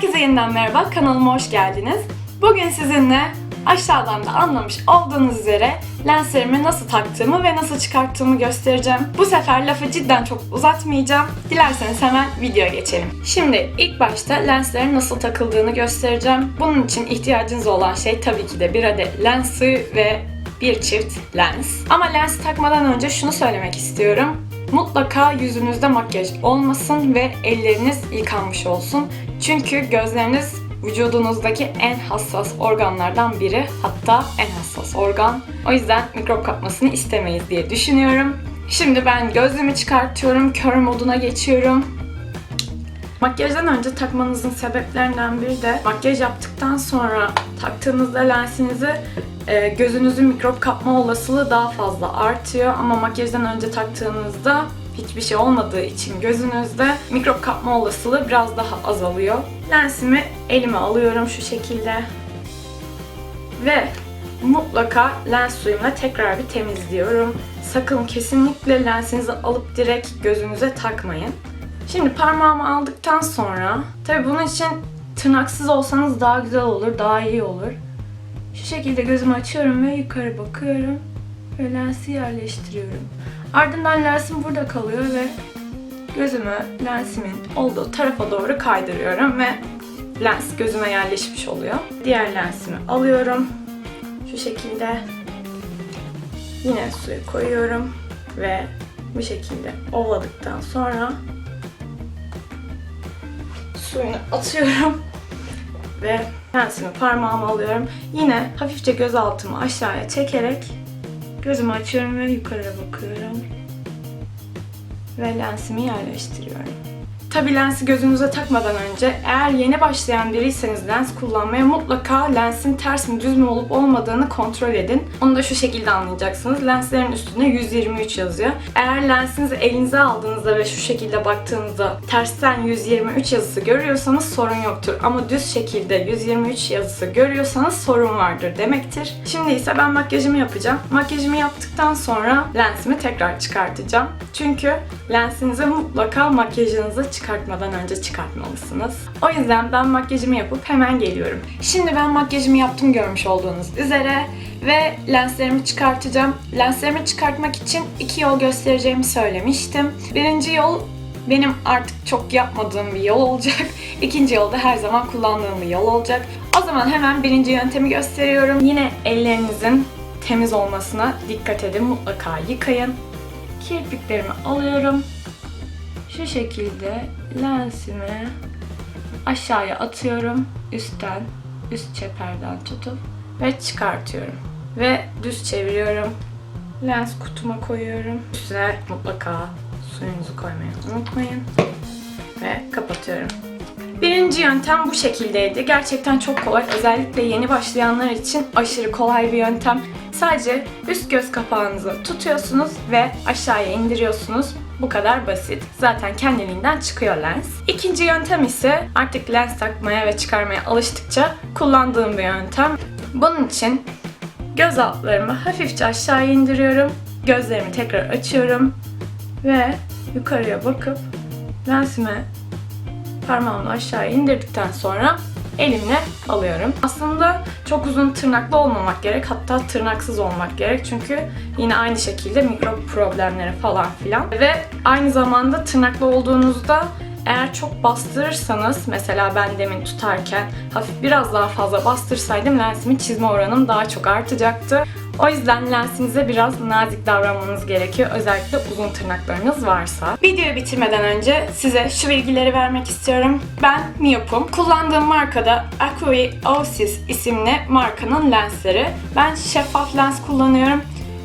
Herkese yeniden merhaba, kanalıma hoş geldiniz. Bugün sizinle aşağıdan da anlamış olduğunuz üzere lenslerimi nasıl taktığımı ve nasıl çıkarttığımı göstereceğim. Bu sefer lafı cidden çok uzatmayacağım. Dilerseniz hemen videoya geçelim. Şimdi ilk başta lenslerin nasıl takıldığını göstereceğim. Bunun için ihtiyacınız olan şey tabii ki de bir adet lens suyu ve bir çift lens. Ama lens takmadan önce şunu söylemek istiyorum. Mutlaka yüzünüzde makyaj olmasın ve elleriniz yıkanmış olsun. Çünkü gözleriniz vücudunuzdaki en hassas organlardan biri. Hatta en hassas organ. O yüzden mikrop kapmasını istemeyiz diye düşünüyorum. Şimdi ben gözlüğümü çıkartıyorum, kör moduna geçiyorum. Makyajdan önce takmanızın sebeplerinden biri de makyaj yaptıktan sonra taktığınızda lensinizi e, gözünüzün mikrop kapma olasılığı daha fazla artıyor ama makyajdan önce taktığınızda hiçbir şey olmadığı için gözünüzde mikrop kapma olasılığı biraz daha azalıyor. Lensimi elime alıyorum şu şekilde ve mutlaka lens suyumla tekrar bir temizliyorum. Sakın kesinlikle lensinizi alıp direkt gözünüze takmayın. Şimdi parmağımı aldıktan sonra, tabi bunun için tırnaksız olsanız daha güzel olur, daha iyi olur. Şu şekilde gözümü açıyorum ve yukarı bakıyorum ve lensi yerleştiriyorum. Ardından lensim burada kalıyor ve gözümü lensimin olduğu tarafa doğru kaydırıyorum ve lens gözüme yerleşmiş oluyor. Diğer lensimi alıyorum. Şu şekilde yine suyu koyuyorum ve bu şekilde ovaladıktan sonra suyunu atıyorum ve lensimi parmağıma alıyorum. Yine hafifçe göz altımı aşağıya çekerek gözümü açıyorum ve yukarıya bakıyorum. Ve lensimi yerleştiriyorum. Tabi lensi gözünüze takmadan önce eğer yeni başlayan biriyseniz lens kullanmaya mutlaka lensin ters mi düz mü olup olmadığını kontrol edin. Onu da şu şekilde anlayacaksınız. Lenslerin üstünde 123 yazıyor. Eğer lensinizi elinize aldığınızda ve şu şekilde baktığınızda tersten 123 yazısı görüyorsanız sorun yoktur. Ama düz şekilde 123 yazısı görüyorsanız sorun vardır demektir. Şimdi ise ben makyajımı yapacağım. Makyajımı yaptıktan sonra lensimi tekrar çıkartacağım. Çünkü lensinizi mutlaka makyajınızı çıkartmadan önce çıkartmalısınız. O yüzden ben makyajımı yapıp hemen geliyorum. Şimdi ben makyajımı yaptım görmüş olduğunuz üzere ve lenslerimi çıkartacağım. Lenslerimi çıkartmak için iki yol göstereceğimi söylemiştim. Birinci yol benim artık çok yapmadığım bir yol olacak. İkinci yol da her zaman kullandığım bir yol olacak. O zaman hemen birinci yöntemi gösteriyorum. Yine ellerinizin temiz olmasına dikkat edin. Mutlaka yıkayın. Kirpiklerimi alıyorum. Şu şekilde lensimi aşağıya atıyorum. Üstten, üst çeperden tutup ve çıkartıyorum. Ve düz çeviriyorum. Lens kutuma koyuyorum. Üstüne mutlaka suyunuzu koymayı unutmayın. Ve kapatıyorum. Birinci yöntem bu şekildeydi. Gerçekten çok kolay. Özellikle yeni başlayanlar için aşırı kolay bir yöntem. Sadece üst göz kapağınızı tutuyorsunuz ve aşağıya indiriyorsunuz. Bu kadar basit. Zaten kendiliğinden çıkıyor lens. İkinci yöntem ise artık lens takmaya ve çıkarmaya alıştıkça kullandığım bir yöntem. Bunun için göz altlarımı hafifçe aşağı indiriyorum. Gözlerimi tekrar açıyorum ve yukarıya bakıp lensimi parmağımla aşağı indirdikten sonra elimle alıyorum. Aslında çok uzun tırnaklı olmamak gerek. Hatta tırnaksız olmak gerek. Çünkü yine aynı şekilde mikrop problemleri falan filan. Ve aynı zamanda tırnaklı olduğunuzda eğer çok bastırırsanız, mesela ben demin tutarken hafif biraz daha fazla bastırsaydım lensimin çizme oranım daha çok artacaktı. O yüzden lensinize biraz nazik davranmanız gerekiyor. Özellikle uzun tırnaklarınız varsa. Videoyu bitirmeden önce size şu bilgileri vermek istiyorum. Ben miyopum. Kullandığım markada Acui Oasis isimli markanın lensleri. Ben şeffaf lens kullanıyorum.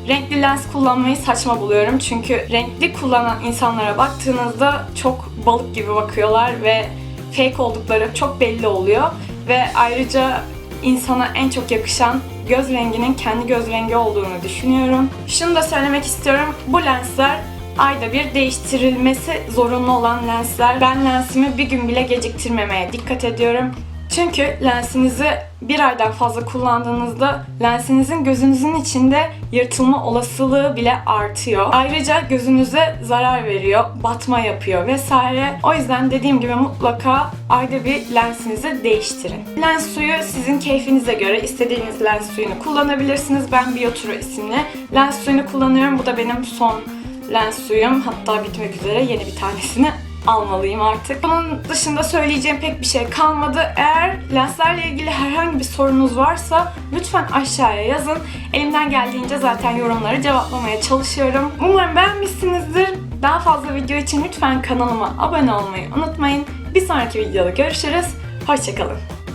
Renkli lens kullanmayı saçma buluyorum. Çünkü renkli kullanan insanlara baktığınızda çok balık gibi bakıyorlar ve fake oldukları çok belli oluyor. Ve ayrıca insana en çok yakışan göz renginin kendi göz rengi olduğunu düşünüyorum. Şunu da söylemek istiyorum. Bu lensler ayda bir değiştirilmesi zorunlu olan lensler. Ben lensimi bir gün bile geciktirmemeye dikkat ediyorum. Çünkü lensinizi bir aydan fazla kullandığınızda lensinizin gözünüzün içinde yırtılma olasılığı bile artıyor. Ayrıca gözünüze zarar veriyor, batma yapıyor vesaire. O yüzden dediğim gibi mutlaka ayda bir lensinizi değiştirin. Lens suyu sizin keyfinize göre istediğiniz lens suyunu kullanabilirsiniz. Ben Bioturo isimli lens suyunu kullanıyorum. Bu da benim son lens suyum. Hatta bitmek üzere yeni bir tanesini almalıyım artık. Bunun dışında söyleyeceğim pek bir şey kalmadı. Eğer lenslerle ilgili herhangi bir sorunuz varsa lütfen aşağıya yazın. Elimden geldiğince zaten yorumları cevaplamaya çalışıyorum. Umarım beğenmişsinizdir. Daha fazla video için lütfen kanalıma abone olmayı unutmayın. Bir sonraki videoda görüşürüz. Hoşçakalın.